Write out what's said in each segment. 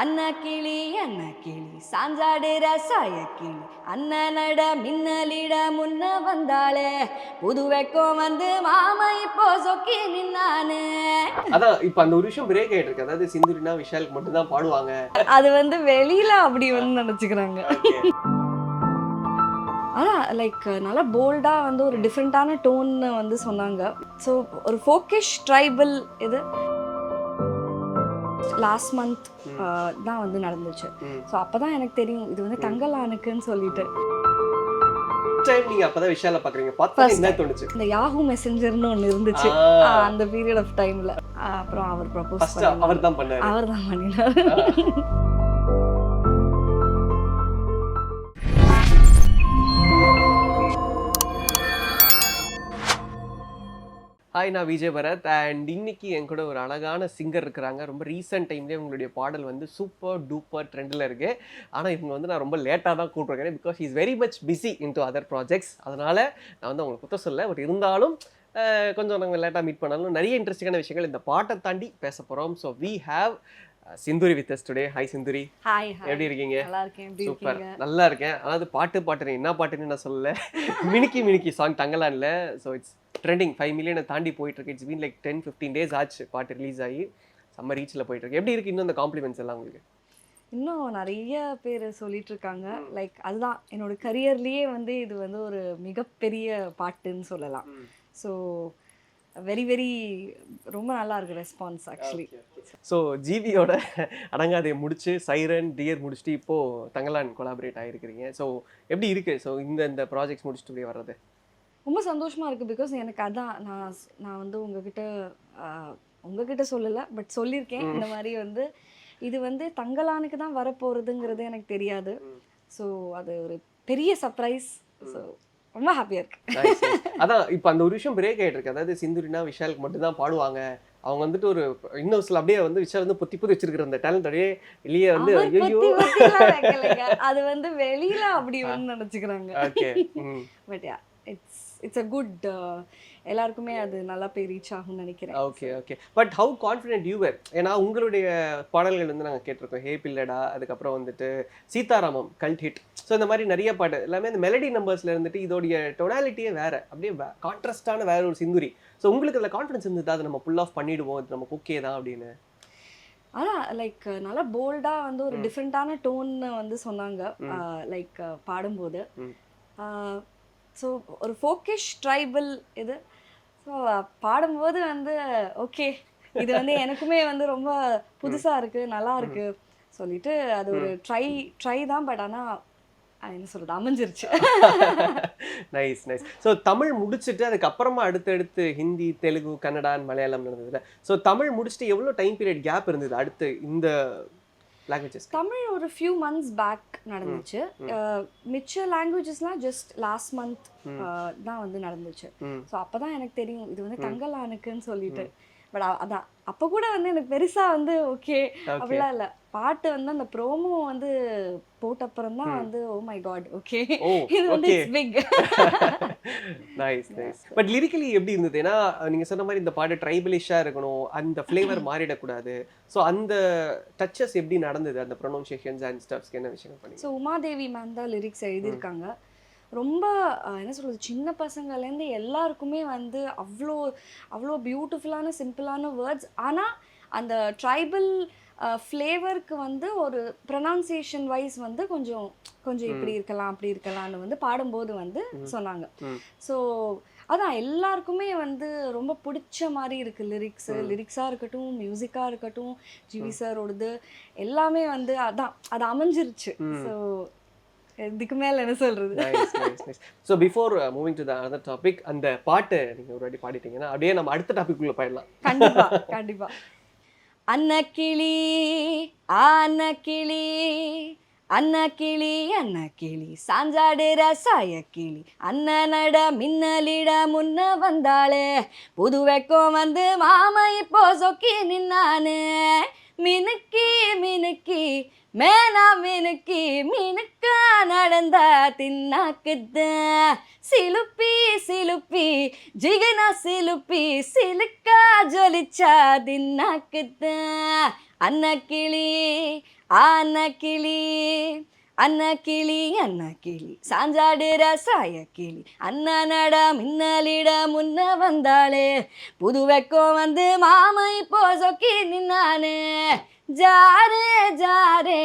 அண்ணா கிளி அண்ணா கிளி சாஞ்சாடுற சாய கிளி அண்ணனட மின்னலிட முன்ன வந்தாளே. புது வெக்கம் வந்து மாமா இப்போ சொக்கி நின்னானே. அதான் இப்ப அந்த ஒரு விஷயம் பிரேக் ஆயிட்டு இருக்கு அதாவது சிந்துரினா விஷாலுக்கு மட்டும் தான் பாடுவாங்க. அது வந்து வெளியில அப்படி வந்து நினச்சிக்கிறாங்க. அதான் லைக் நல்லா போல்டாக வந்து ஒரு டிஃப்ரெண்ட்டான டோன்னு வந்து சொன்னாங்க. ஸோ ஒரு ஃபோக்கிஷ் ட்ரைபல் இது லாஸ்ட் மந்த் தான் வந்து நடந்துச்சு. ஸோ அப்போ தான் எனக்கு தெரியும் இது வந்து தங்கலானுக்குன்னு சொல்லிட்டு. இந்த யாஹூ மெசஞ்சர்னு ஒன்று இருந்துச்சு. அந்த பீரியட் ஆஃப் டைமில் அப்புறம் அவர் ப்ரப்போஸ் அவர் தான் பண்ணினார். ஹாய் நான் விஜய் பரத். அண்ட் இன்னைக்கு என் கூட ஒரு அழகான சிங்கர் இருக்கிறாங்க. ரொம்ப ரீசெண்ட் டைம்லேயே உங்களுடைய பாடல் வந்து சூப்பர் டூப்பர் ட்ரெண்டில் இருக்கு. ஆனால் இவங்க வந்து நான் ரொம்ப லேட்டாக தான் கூப்பிட்ருக்கேன் because is very much busy in two other projects அதனால் நான் வந்து அவங்களை குத்த சொல்ல. பட் இருந்தாலும் கொஞ்சம் நாங்கள் லேட்டாக மீட் பண்ணாலும் நிறைய இன்ட்ரெஸ்டிங்கான விஷயங்கள் இந்த பாட்டை தாண்டி பேச போகிறோம் so we have Sinduri with us today hi Sinduri. Hi எப்படி இருக்கீங்க? நல்லா இருக்கேன் சூப்பர் நல்லா இருக்கேன் அதாவது பாட்டு பாட்டுறேன் என்ன பாட்டுன்னு நான் சொல்லல. மினிக்கி மினிக்கி சாங் தங்கலான்ல. ஸோ இட்ஸ் ட்ரெண்டிங் ஃபைவ் மில்லியனை தாண்டி போயிட்டு இருக்கு it's been like ten fifteen days ஆச்சு பாட்டு ரிலீஸ் ஆகி. செம்ம ரீச்சில் போயிட்டு இருக்கு எப்படி இருக்கு இன்னும் அந்த காம்ப்ளிமெண்ட்ஸ் எல்லாம் உங்களுக்கு? இன்னும் நிறைய பேர் சொல்லிட்டு இருக்காங்க லைக் அதுதான். என்னோட கரியர்லயே வந்து இது வந்து ஒரு மிகப்பெரிய பாட்டுன்னு சொல்லலாம். ஸோ வெரி வெரி ரொம்ப நல்லா இருக்கு ரெஸ்பான்ஸ் ஆக்சுவலி ஸோ ஜிவியோட அடங்காதையை முடிச்சு சைரன் டியர் முடிச்சுட்டு இப்போ தங்கலான் கொலாபரேட் ஆகிருக்கிறீங்க ஸோ எப்படி இருக்கு? ஸோ இந்த இந்த ப்ராஜெக்ட்ஸ் முடிச்சுட்டு இப்படியே வர்றது? ரொம்ப சந்தோஷமா இருக்கு பிகாஸ் எனக்கு அதான் நான் நான் வந்து உங்ககிட்ட உங்ககிட்ட சொல்லலை பட் சொல்லியிருக்கேன். இந்த மாதிரி வந்து இது வந்து தங்கலானுக்கு தான் வரப்போறதுங்கிறது எனக்கு தெரியாது. ஸோ அது ஒரு பெரிய சர்ப்ரைஸ் ஸோ ரொம்ப ஹாப்பியாக இருக்கு. அதான் இப்போ அந்த ஒரு விஷயம் பிரேக் ஆயிட்டு இருக்கு. அதாவது சிந்துரினா விஷாலுக்கு மட்டும் தான் பாடுவாங்க. அவங்க வந்துட்டு ஒரு இன்னும் சில அப்படியே வந்து விஷால் வந்து பொத்தி பொத்தி வச்சிருக்கிற அந்த டேலண்ட் அப்படியே வெளியே வந்து ஐயோ. அது வந்து வெளியில அப்படி வந்து நினைச்சுக்கிறாங்க. Okay but it's it's a good எல்லாருக்குமே அது நல்லா போய் ரீச் ஆகும்னு நினைக்கிறேன். Okay okay but how confident you were ஏன்னா உங்களுடைய பாடல்கள் வந்து நாங்கள் கேட்டிருக்கோம். ஹே பில்லடா அதுக்கப்புறம் வந்துட்டு சீதாராமம் கல்ட் ஹிட் ஸோ இந்த மாதிரி நிறைய பாட்டு எல்லாமே இந்த மெலடி நம்பர்ஸ்ல இருந்துட்டு இதோடைய டொனாலிட்டியே வேற. அப்படியே கான்ட்ராஸ்டான வேற ஒரு சிந்துரி. ஸோ உங்களுக்கு அதில் கான்ஃபிடன்ஸ் இருந்தது? அதை நம்ம புல் ஆஃப் பண்ணிடுவோம். இது நமக்கு ஓகே தான் அப்படின்னு. அதான் லைக் நல்லா போல்டா வந்து ஒரு. டிஃப்ரெண்ட்டான டோன்னு வந்து சொன்னாங்க. லைக் பாடும்போது. ஸோ ஒரு ஃபோக்கிஷ் ட்ரைபல் இது. ஸோ பாடும்போது வந்து ஓகே இது வந்து எனக்குமே வந்து ரொம்ப புதுசா இருக்கு நல்லா இருக்கு. சொல்லிட்டு அது ஒரு ட்ரை ட்ரை தான் பட் ஆனா அஹ் என்ன சொல்றது அமைஞ்சிருச்சு. நைஸ் நைஸ் ஸோ தமிழ் முடிச்சுட்டு அதுக்கப்புறமா அடுத்தடுத்து ஹிந்தி தெலுங்கு கன்னடா மலையாளம் நடந்ததுல. ஸோ தமிழ் முடிச்சுட்டு எவ்வளோ டைம் பீரியட் கேப் இருந்தது? அடுத்து இந்த லாங்குவேஜஸ் தமிழ் ஒரு ஃபியூ மந்த்ஸ் பேக் நடந்துச்சு. மிச்ச லாங்குவேஜஸ்லாம் ஜஸ்ட் லாஸ்ட் மந்த். தான் வந்து நடந்துச்சு. ஸோ அப்போ தான் எனக்கு தெரியும். இது வந்து. தங்கலானுக்குன்னு சொல்லிட்டு. பட் அதான். அப்போ கூட வந்து எனக்கு பெருசா வந்து ஓகே அப்படிலாம் இல்லை. பாட்டு வந்து அந்த ப்ரோமோ வந்து போட்ட அப்புறம் தான். வந்து ஓ மை காட் ஓகே இது வந்து it's big nice nice but lyrically எப்படி இருந்தது? ஏன்னா நீங்க சொன்ன மாதிரி இந்த பாட்டு ட்ரைபலிஷா இருக்கணும். அந்த ஃப்ளேவர் மாறிடக்கூடாது. ஸோ அந்த டச்சஸ் எப்படி நடந்தது? அந்த ப்ரொனவுன்சியேஷன்ஸ் அண்ட் ஸ்டப்ஸ்க்கு என்ன விஷயங்கள் பண்ணீங்க? ஸோ உமாதேவி மேம் தான் லிரிக்ஸ் எழுதியிருக்காங்க. ரொம்ப என்ன சொல்றது சின்ன பசங்கள்லேருந்து எல்லாருக்குமே வந்து அவ்வளோ அவ்வளோ பியூட்டிஃபுல்லான சிம்பிளான வேர்ட்ஸ் ஆனால் அந்த ட்ரைபல் ஃப்ளேவருக்கு வந்து ஒரு ப்ரொனவுன்சியேஷன் வைஸ் வந்து கொஞ்சம் கொஞ்சம் இப்படி இருக்கலாம் அப்படி இருக்கலாம்னு வந்து பாடும்போது வந்து சொன்னாங்க. ஸோ அதான் எல்லாருக்குமே வந்து ரொம்ப பிடிச்ச மாதிரி இருக்கு லிரிக்ஸ். லிரிக்ஸாக இருக்கட்டும் மியூசிக்காக இருக்கட்டும் ஜிவி சாரோடது எல்லாமே வந்து அதான் அது அமைஞ்சிருச்சு. ஸோ இதுக்கு மேல என்ன சொல்றது? So before moving to the other topic அந்த பாட்டை நீங்க ஒரு வாட்டி பாடிட்டீங்கன்னா அப்படியே நம்ம அடுத்த டாபிக் உள்ள போயிடலாம். கண்டிப்பா கண்டிப்பா. அன்னக்கிளி ஆனக்கிளி அன்னக்கிளி அன்னக்கிளி சாஞ்சாடுற சாயக்கிளி அண்ணனட மின்னலிட முன்ன வந்தாளே புது வெக்கம் வந்து மாமா இப்போ சொக்கி நின்னானே. மினுக்கி மினுக்கி மேனா மீனுக்கு மீனுக்கா நடந்த தின்னாக்குது. சிலுப்பி சிலுப்பி ஜிகனா சிலுப்பி சிலுக்கா ஜொலிச்சா தின்னாக்குது. கிளி ஆன கிளி அன்ன கிளி அன்ன கிளி. சாஞ்சாடுற சாய கிளி. அண்ணா நட மின்னலிட முன்ன வந்தாளே. புது வெக்கம் வந்து மாமா இப்போ சொக்கி நின்னானே. ஜாரே ஜாரே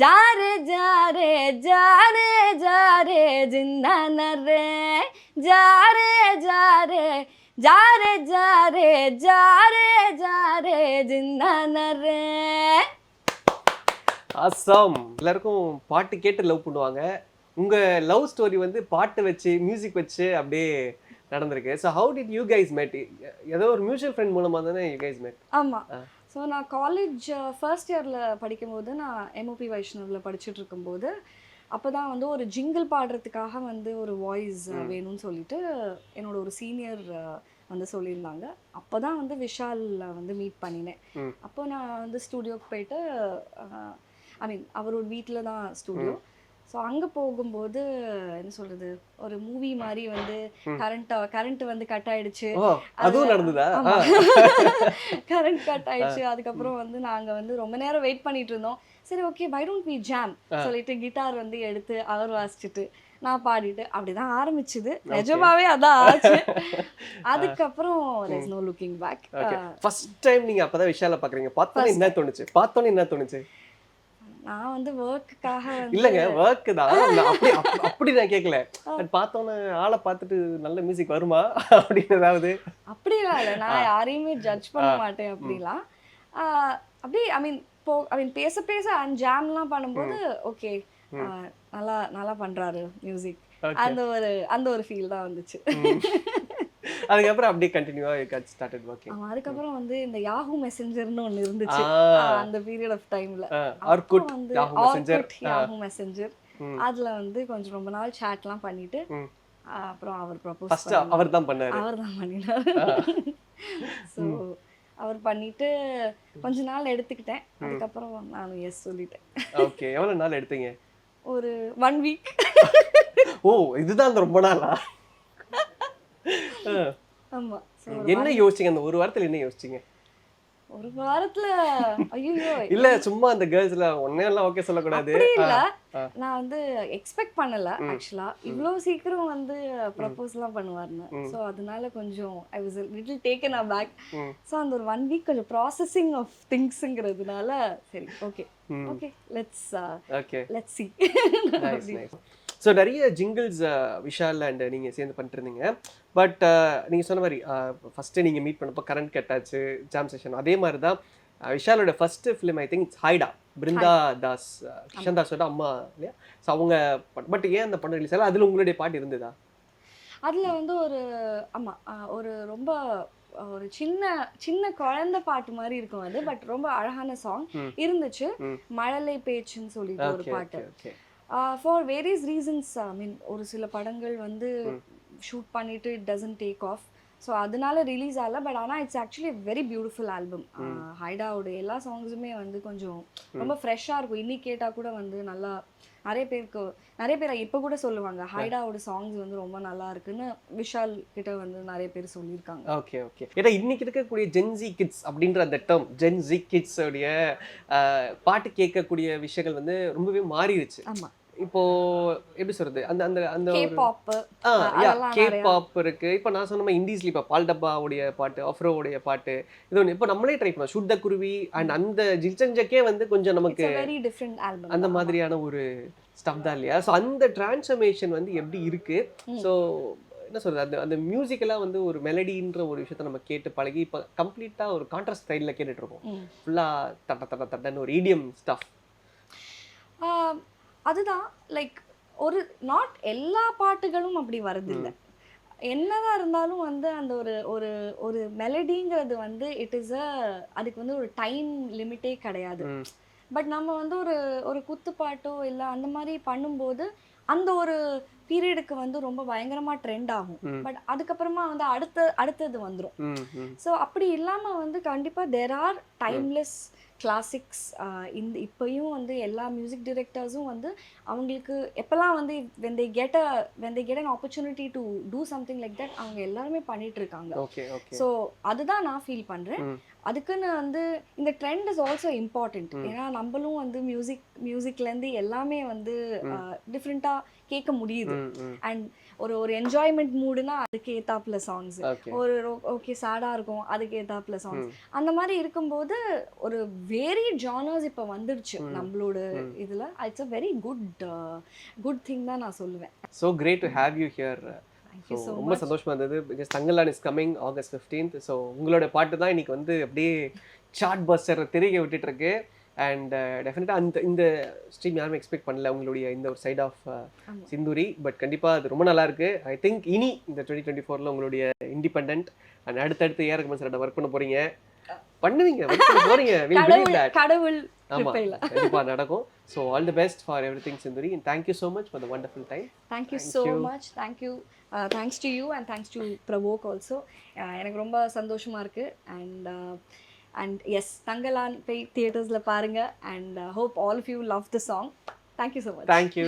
ஜாரே ஜாரே ஜாரே ஜாரே ஜின்னானரே ஜாரே ஜாரே ஜாரே ஜாரே ஜாரே ஜாரே ஜின்னானரே அசாம் எல்லாருக்கும் பாட்டு கேட்டு லவ் பண்ணுவாங்க உங்க லவ் ஸ்டோரி வந்து பாட்டு வச்சு மியூசிக் வச்சு அப்படியே நடந்திருக்கு so how did you guys met ஏதோ ஒரு மியூச்சுவல் ஃப்ரெண்ட் மூலமா தானே யூ கைஸ் மேட் ஆமாம் ஸோ நான் காலேஜ் ஃபர்ஸ்ட் இயரில் படிக்கும்போது நான் எம்ஓபி வைஷ்ணவில் படிச்சுட்டு இருக்கும்போது அப்போ தான் வந்து ஒரு ஜிங்கிள் பாடுறதுக்காக வந்து ஒரு வாய்ஸ் வேணும்னு சொல்லிட்டு என்னோட ஒரு சீனியர் வந்து சொல்லியிருந்தாங்க. அப்போ தான் வந்து விஷால் வந்து மீட் பண்ணினேன். அப்போ நான் வந்து ஸ்டூடியோக்கு போயிட்டு ஐ மீன் அவரோட வீட்டில் தான் ஸ்டூடியோ ஸோ அங்கே போகும்போது என்ன சொல்கிறது ஒரு மூவி மாதிரி வந்து கரண்ட் கரண்ட் வந்து கட் ஆயிடுச்சு. அதுவும் நடந்ததா. கரண்ட் கட் ஆயிடுச்சு. அதுக்கப்புறம் வந்து நாங்க வந்து ரொம்ப நேரம் வெயிட் பண்ணிட்டு இருந்தோம். சரி okay why don't we jam சொல்லிட்டு கிட்டார் வந்து எடுத்து அவர் வாசிச்சுட்டு நான் பாடிட்டு அப்படிதான் ஆரம்பிச்சுது. நிஜமாவே அதான் ஆச்சு. அதுக்கப்புறம் there's no looking back first time நீங்க அப்பதான் விஷால பாக்குறீங்க. பார்த்தோன்னே என்ன தோணுச்சு? பார்த்தோன்னே என்ன தோணுச்சு? நான் வந்து ஒர்க்குக்காக இல்லங்க ஒர்க் தான். அப்படி அப்ப- அப்படி நான் கேட்கல பட் பார்த்தோன்னே ஆளை பார்த்துட்டு நல்ல மியூசிக் வருமா? அப்படின்னு ஏதாவது. அப்படிலாம் இல்லை. நான் யாரையுமே ஜட்ஜ் பண்ண மாட்டேன் அப்படிலாம். அப்படியே ஐ மீன் போ ஐ மீன் பேச பேச அண்ட் ஜாம்லாம் பண்ணும்போது ஓகே நல்லா நல்லா பண்றாரு மியூசிக். அந்த ஒரு அந்த ஒரு ஃபீல் தான் வந்துச்சு. அதுக்கப்புறம் அப்படியே கண்டினியூவா கட் ஸ்டார்டட் ஒர்க்கிங் ஆமா, அதுக்கப்புறம் வந்து இந்த யாஹூ மெசஞ்சர்னு ஒன்று இருந்துச்சு. அந்த பீரியட் ஆஃப் டைம்ல Orkut Yahoo messenger Yahoo messenger அதுல வந்து கொஞ்சம் ரொம்ப நாள் சாட்லாம் பண்ணிட்டு அப்புறம் அவர் ப்ரப்போஸ் ஃபர்ஸ்ட் அவர் தான் பண்ணாரு. அவர் தான் பண்ணினார். ஸோ அவர் பண்ணிட்டு கொஞ்ச நாள் எடுத்துக்கிட்டேன். அதுக்கப்புறம் நானும் எஸ் சொல்லிட்டேன். ஓகே எவ்வளவு நாள் எடுத்தீங்க? ஒரு ஒன் வீக் ஓ இதுதான் ரொம்ப நாளா. ஆமா. என்ன யோசிச்சீங்க? அந்த ஒரு வாரத்துல என்ன யோசிச்சீங்க? ஒரு வாரத்துல ஐயோ இல்ல சும்மா அந்த கேர்ள்ஸ்ல ஒன்னே எல்லாம் ஓகே சொல்லக்கூடாது. அப்படி இல்ல. நான் வந்து எக்ஸ்பெக்ட் பண்ணல ஆக்சுவலா இவ்ளோ சீக்கிரம் வந்து ப்ரப்போஸ்லாம் பண்ணுவாருன்னு. ஸோ அதனால கொஞ்சம் I was little taken aback. So அந்த ஒரு ஒன் வீக் கொஞ்சம் ப்ராசஸிங் ஆஃப் திங்ஸுங்கிறதுனால சரி okay. Okay let's okay let's see so நிறைய ஜிங்கிள்ஸ் விஷால் அண்ட் நீங்கள் சேர்ந்து பண்ணிட்டு இருந்தீங்க பட் நீங்கள் சொன்ன மாதிரி ஃபஸ்ட்டு நீங்கள் மீட் பண்ணப்போ கரண்ட் கட் ஆச்சு ஜாம் செஷன் அதே மாதிரி தான் uh, விஷாலோட first film I think it's ஹைடா Brinda Das uh, Kishan தாஸோட அம்மா இல்லையா? ஸோ அவங்க பட் ஏன் அந்த படம் ரிலீஸ் ஆகல? அதில் உங்களுடைய பாட்டு இருந்ததா? அதுல வந்து ஒரு ஆமா ஆஹ் ஒரு ரொம்ப ஒரு சின்ன சின்ன குழந்தை பாட்டு மாதிரி இருக்கும் அது பட் ரொம்ப அழகான சாங். இருந்துச்சு. மழலை பேச்சுன்னு சொல்லிட்டு ஒரு பாட்டு. For various reasons I mean ஒரு சில படங்கள் வந்து ஷூட் பண்ணிட்டு it doesn't take off so அதனால ரிலீஸ் ஆகல. பட் ஆனால் it's actually very beautiful album ஹைடாவோட எல்லா சாங்ஸுமே வந்து கொஞ்சம் ரொம்ப ஃப்ரெஷ்ஷாக இருக்கும். இன்னைக்கு கேட்டால் கூட வந்து நல்லா நிறைய பேருக்கு நிறைய பேர் இப்போ கூட சொல்லுவாங்க ஹைடாவோட சாங்ஸ் வந்து ரொம்ப நல்லா இருக்குன்னு விஷால் கிட்ட வந்து நிறைய பேர் சொல்லியிருக்காங்க. ஓகே ஓகே ஏன்னா இன்னைக்கு இருக்கக்கூடிய ஜென்சி கிட்ஸ் அப்படின்ற அந்த டேர்ம் ஜென்சி கிட்ஸ் உடைய அஹ், பாட்டு கேட்கக்கூடிய விஷயங்கள் வந்து ரொம்பவே மாறிடுச்சு ஆமா. இப்போ எப்படி சொல்றது? அந்த அந்த அந்த கே ஒரு பாப் ஆ யா அதெல்லாம் கே நிறையா. பாப் இருக்கு. இப்போ நான் சொன்ன இண்டீஸ்ல இப்போ பால் டப்பாவுடைய பாட்டு அஃப்ரோவுடைய பாட்டு இது ஒன்று இப்போ நம்மளே ட்ரை பண்ணோம் சுத்த குருவி அண்ட் அந்த ஜில்சஞ்சக்கே வந்து கொஞ்சம் நமக்கு அந்த மாதிரியான ஒரு ஸ்டப் தான் இல்லையா? ஸோ அந்த டிரான்ஸ்ஃபர்மேஷன் வந்து எப்படி இருக்கு? ஸோ என்ன சொல்றது? அந்த அந்த மியூசிக்கெல்லாம் வந்து ஒரு மெலடின்ற ஒரு விஷயத்த நம்ம கேட்டு பழகி இப்போ கம்ப்ளீட்டாக ஒரு கான்ட்ராஸ்ட் ஸ்டைலில் கேட்டுட்டு இருக்கோம். ம். ஃபுல்லாக தட்ட தட்ட தட்டன்னு ஒரு இடியம் ஸ்டஃப் அதுதான் லைக் ஒரு நாட் எல்லா பாட்டுகளும் அப்படி வரதில்ல. என்னதான் இருந்தாலும் வந்து அந்த ஒரு ஒரு ஒரு மெலடிங்கிறது வந்து இட் இஸ் அ அதுக்கு வந்து ஒரு டைம் லிமிட்டே கிடையாது. பட் நம்ம வந்து ஒரு ஒரு குத்து பாட்டோ இல்லை அந்த மாதிரி பண்ணும்போது அந்த ஒரு பீரியடுக்கு வந்து ரொம்ப பயங்கரமா ட்ரெண்ட் ஆகும். பட் அதுக்கப்புறமா வந்து அடுத்த அடுத்தது வந்துடும் ஸோ அப்படி இல்லாமல் வந்து கண்டிப்பாக தெர் ஆர் டைம்லெஸ் கிளாசிக்ஸ் இந்த இப்பயும் வந்து எல்லா மியூசிக் டிரெக்டர்ஸும் வந்து அவங்களுக்கு எப்போல்லாம் வந்து when they get a when they get an opportunity to do something like that அவங்க எல்லாருமே பண்ணிட்டு இருக்காங்க ஸோ அதுதான் நான் ஃபீல் பண்ணுறேன். அதுக்குன்னு வந்து இந்த ட்ரெண்ட் இஸ் ஆல்சோ இம்பார்ட்டண்ட் ம். ஏன்னா நம்மளும் வந்து மியூசிக் மியூசிக்லேருந்து எல்லாமே வந்து டிஃப்ரெண்ட்டாக கேட்க முடியுது. அண்ட் ஒரு ஒரு என்ஜாய்மெண்ட் மூடுனா அதுக்கு ஏத்தாப்புல சாங்ஸ் ஒரு ஓகே சேடாக இருக்கும் அதுக்கு ஏத்தாப்புல சாங்ஸ். அந்த மாதிரி இருக்கும்போது ஒரு வேரி ஜானர்ஸ் இப்போ வந்துடுச்சு. நம்மளோட. இதில். It's a very good good thing தான் நான் சொல்லுவேன். So great to have you here ரொம்ப சந்தோஷமா இருந்தது. Because Thangalaan is coming August fifteenth so உங்களோட பாட்டு தான் இன்னைக்கு வந்து அப்படியே சார்ட் பஸ்டர் திரிக விட்டுட்டு இருக்கு. அண்ட் டெஃபினட்டாக அந்த இந்த ஸ்ட்ரீம் யாருமே எக்ஸ்பெக்ட் பண்ணல உங்களுடைய இந்த ஒரு சைட் ஆஃப் ஆமா. சிந்துரி. பட் கண்டிப்பாக அது ரொம்ப நல்லா இருக்கு. ஐ திங்க் இனி இந்த டுவெண்ட்டி டுவெண்ட்டி ஃபோரில் உங்களுடைய இண்டிபெண்ட் அண்ட் அடுத்தடுத்து ஏஆர் கமல் சார்ட்ட ஒர்க் பண்ண போறீங்க. பண்ணுவீங்க போறீங்க. கடவுள் தட் கடவுள் ஆமா கிருபையில. கண்டிப்பா நடக்கும். So all the best for everything Sinduri. And thank you so much for the wonderful time thank you Thank so you. Much thank you thanks to you and thanks to Provoke also எனக்கு ரொம்ப சந்தோஷமா இருக்கு. And and S Thangalaan போய் தியேட்டர்ஸில் பாருங்க and hope all of you love the song thank you so much thank you